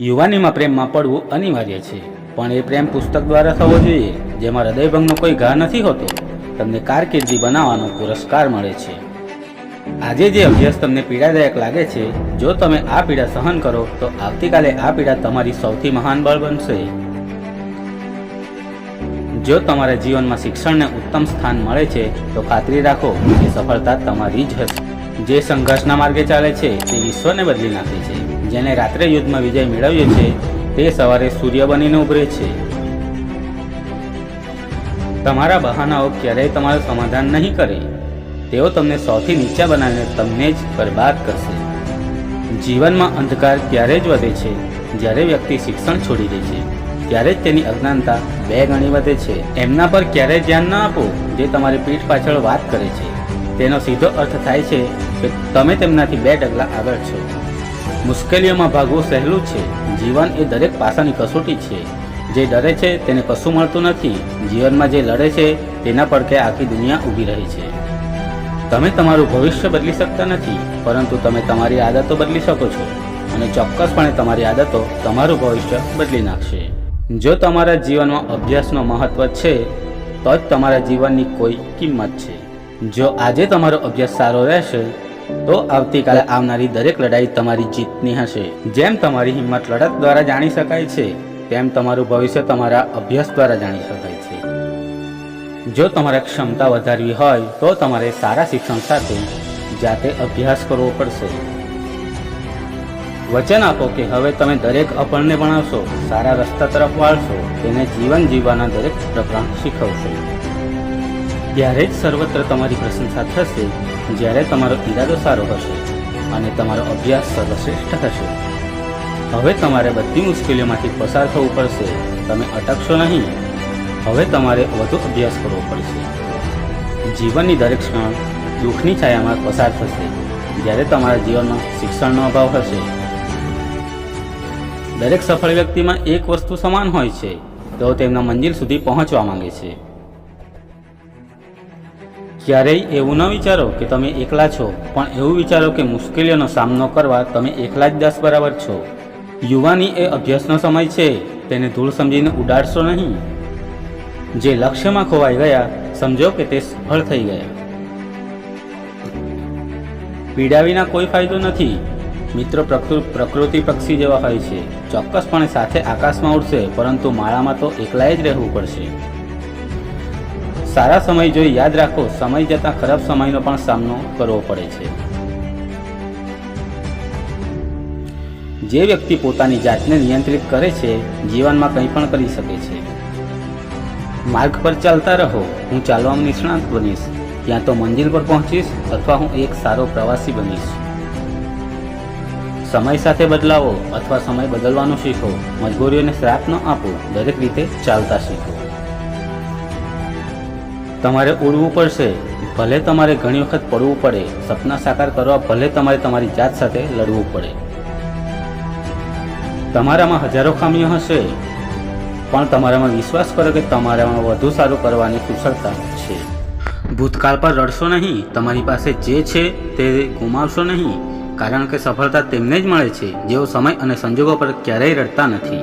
યુવાનીમાં પ્રેમમાં પડવું અનિવાર્ય છે. પણ એ પ્રેમ પુસ્તક દ્વારા થવો જોઈએ, જેમાં હૃદયભંગનો કોઈ ઘા નથી હોતો. તમને કારકિર્દી બનાવવાનો પુરસ્કાર મળે છે. આજે જે અભ્યાસ તમને પીડાદાયક લાગે છે, જો તમે આ પીડા સહન કરો, તો આવતીકાલે આ પીડા તમારી સૌથી મહાન બળ બનશે. જો તમારા જીવનમાં શિક્ષણને ઉત્તમ સ્થાન મળે છે, તો ખાતરી રાખો કે સફળતા તમારી જ હશે. જે સંઘર્ષના માર્ગે ચાલે છે, તે વિશ્વને બદલી નાખે છે. જેને રાત્રે યુદ્ધમાં વિજય મેળવ્યો છે, તે સવારે સૂર્ય બનીને ઉભરે છે. તમારા બહાનાઓ ક્યારેય તમારું સમાધાન નહીં કરે. તેઓ તમને સૌથી નીચા બનાવીને તમને જ બરબાદ કરશે. જીવનમાં અંધકાર ત્યારે જ વધે છે? જ્યારે વ્યક્તિ શિક્ષણ છોડી દે છે, ત્યારે જ તેની અજ્ઞાનતા બે ગણી વધે છે. એમના પર ક્યારેય ધ્યાન ન આપો, જે તમારી પીઠ પાછળ વાત કરે છે. તેનો સીધો અર્થ થાય છે કે તમે તેમનાથી બે ડગલા આગળ છો. મુશ્કેલીઓમાં ભાગવું સહેલું છે. જીવન એ દરેક પાસાની કસોટી છે. જે ડરે છે તેને કશું મળતું નથી. જીવનમાં જે લડે છે તેના પડકે આખી દુનિયા ઊભી રહી છે. તમે તમારું ભવિષ્ય બદલી શકતા નથી, પરંતુ તમે તમારી આદતો બદલી શકો છો અને ચોક્કસપણે તમારી આદતો તમારું ભવિષ્ય બદલી નાખશે. જો તમારા જીવનમાં અભ્યાસનો મહત્વ છે, તો જ તમારા જીવનની કોઈ કિંમત છે. જો આજે તમારો અભ્યાસ સારો રહેશે તો આવતીકાલે આવનારી દરેક લડાઈ તમારી જીતની હશે. જેમ તમારી હિંમત લડત દ્વારા જાણી શકાય છે, તેમ તમારું ભવિષ્ય તમારા અભ્યાસ દ્વારા જાણી શકાય છે. જો તમારે ક્ષમતા વધારવી હોય, તો તમારે સારા શિક્ષણ સાથે જાતે અભ્યાસ કરવો પડશે. વચન આપો કે હવે તમે દરેક અપણને ભણાવશો, સારા રસ્તા તરફ વાળશો, તેને જીવન જીવવાના દરેક પ્રકરણ શીખવશો. ત્યારે જ સર્વત્ર તમારી પ્રશંસા થશે, જ્યારે તમારો ઈરાદો સારો હશે અને તમારો અભ્યાસ સર્વશ્રેષ્ઠ હશે હવે તમારે બધી મુશ્કેલીઓમાંથી પસાર થવું પડશે, તમે અટકશો નહીં. હવે તમારે વધુ અભ્યાસ કરવો પડશે. જીવનની દરેક ક્ષણ દુઃખની છાયામાં પસાર થશે, જ્યારે તમારા જીવનમાં શિક્ષણનો અભાવ હશે. દરેક સફળ વ્યક્તિમાં એક વસ્તુ સમાન હોય છે, તેઓ તેમના મંજિલ સુધી પહોંચવા માંગે છે. ક્યારેય એવું ન વિચારો કે તમે એકલા છો, પણ એવું વિચારો કે મુશ્કેલીઓનો સામનો કરવા તમે એકલા જ દસ બરાબર છો. યુવાની એ અભ્યાસનો સમય છે, તેને ધૂળ સમજીને ઉડાડશો નહીં. જે લક્ષ્યમાં ખોવાઈ ગયા, સમજો કે તે સફળ થઈ ગયા. પીડા વિના કોઈ ફાયદો નથી. મિત્રો પ્રકૃ- પ્રકૃતિ પક્ષી જેવા હોય છે. ચોક્કસપણે સાથે આકાશમાં ઉડશે, પરંતુ માળામાં તો એકલાએ જ રહેવું પડશે. સારા સમય જોઈ યાદ રાખો, સમય જતાં ખરાબ સમયનો પણ સામનો કરવો પડે છે. જે વ્યક્તિ પોતાની જાતને નિયંત્રિત કરે છે, જીવનમાં કંઈ પણ કરી શકે છે. માર્ગ પર ચાલતા રહો, હું ચાલવામાં નિષ્ણાંત બનીશ. ત્યાં તો મંજિલ પર પહોંચીશ, અથવા હું એક સારો પ્રવાસી બનીશ. સમય સાથે બદલાવો, અથવા સમય બદલવાનું શીખો. મજબૂરીઓને શ્રાપ ન આપો, દરેક રીતે ચાલતા શીખો. તમારે ઉડવું પડશે. ભલે તમારે ઘણી વખત પડવું પડે. સપના સાકાર કરવા ભલે તમારે તમારી જાત સાથે લડવું પડે. તમારામાં હજારો ખામીઓ હશે. પણ તમારામાં વિશ્વાસ કરો કે તમારામાં વધુ સારું કરવાની કુશળતા છે. ભૂતકાળ પર રડશો નહીં. તમારી પાસે જે છે તે ગુમાવશો નહીં. કારણ કે સફળતા તેમને જ મળે છે. જેઓ સમય અને સંજોગો પર ક્યારેય રડતા નથી.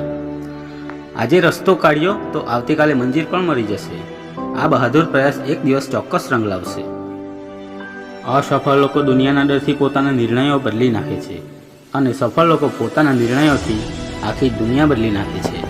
આજે રસ્તો કાઢ્યો તો આવતીકાલે મંજિલ પણ મળી જશે. આ બહાદુર પ્રયાસ એક દિવસ ચોક્કસ રંગ લાવશે. અસફળ લોકો દુનિયાના ડરથી પોતાના નિર્ણયો બદલી નાખે છે અને સફળ લોકો પોતાના નિર્ણયોથી આખી દુનિયા બદલી નાખે છે.